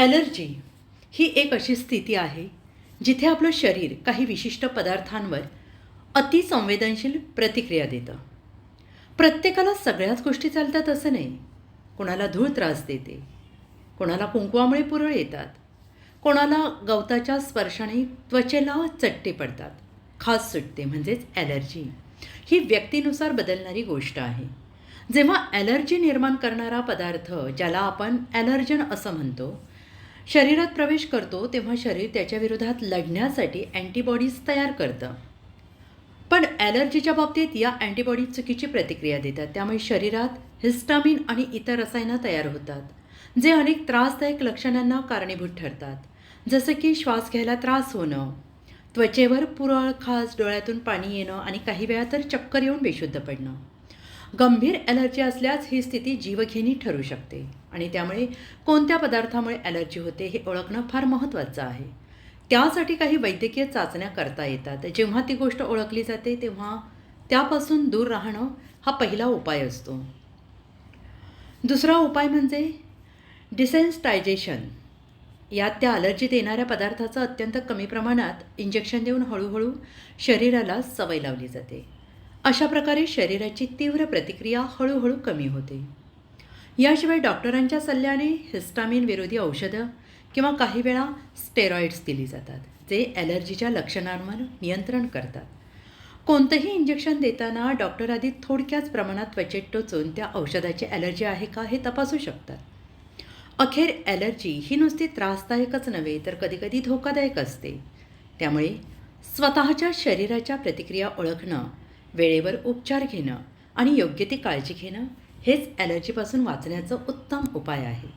Allergy ही एक अशी स्थिती आहे जिथे आपलं शरीर काही विशिष्ट पदार्थांवर अतिसंवेदनशील प्रतिक्रिया देतं. प्रत्येकाला सगळ्याच गोष्टी चालतात असं नाही. कोणाला धूळ त्रास देते कोणाला कुंकवामुळे पुरळ येतात कोणाला गवताच्या स्पर्शाने त्वचेला चट्टे पडतात. खास सुटते म्हणजेच ॲलर्जी ही व्यक्तीनुसार बदलणारी गोष्ट आहे. जेव्हा ॲलर्जी निर्माण करणारा पदार्थ ज्याला आपण ॲलर्जन असं म्हणतो शरीरात प्रवेश करतो तेव्हा शरीर त्याच्या विरोधात लढण्यासाठी अँटीबॉडीज तयार करतं. पण ॲलर्जीच्या बाबतीत या अँटीबॉडी चुकीची प्रतिक्रिया देतात. त्यामुळे शरीरात हिस्टामिन आणि इतर रसायनं तयार होतात जे अनेक त्रासदायक लक्षणांना कारणीभूत ठरतात. जसं की श्वास घ्यायला त्रास होणं त्वचेवर पुरळ खास डोळ्यातून पाणी येणं आणि काही वेळा तर चक्कर येऊन बेशुद्ध पडणं. गंभीर ॲलर्जी असल्यास ही स्थिती जीवघेणी ठरू शकते. आणि त्यामुळे कोणत्या पदार्थामुळे ॲलर्जी होते हे ओळखणं फार महत्त्वाचं आहे. त्यासाठी काही वैद्यकीय चाचण्या करता येतात. जेव्हा ती गोष्ट ओळखली जाते तेव्हा त्यापासून दूर राहणं हा पहिला उपाय असतो. दुसरा उपाय म्हणजे डिसेन्स्टायझेशन यात त्या अलर्जीत येणाऱ्या पदार्थाचं अत्यंत कमी प्रमाणात इंजेक्शन देऊन हळूहळू शरीराला सवय लावली जाते. अशा प्रकारे शरीराची तीव्र प्रतिक्रिया हळूहळू कमी होते. याशिवाय डॉक्टरांच्या सल्ल्याने हिस्टामिन विरोधी औषधं किंवा काही वेळा स्टेरॉइड्स दिली जातात जे ॲलर्जीच्या लक्षणांवर नियंत्रण करतात. कोणतंही इंजेक्शन देताना डॉक्टर आधी थोडक्याच प्रमाणात त्वचेत टोचून त्या औषधाची ॲलर्जी आहे का हे तपासू शकतात. अखेर ॲलर्जी ही नुसती त्रासदायकच नव्हे तर कधीकधी धोकादायक असते. त्यामुळे स्वतःच्या शरीराच्या प्रतिक्रिया ओळखणं वेळेवर उपचार घेणं आणि योग्य ती काळजी घेणं हेच ॲलर्जीपासून वाचण्याचं उत्तम उपाय आहे.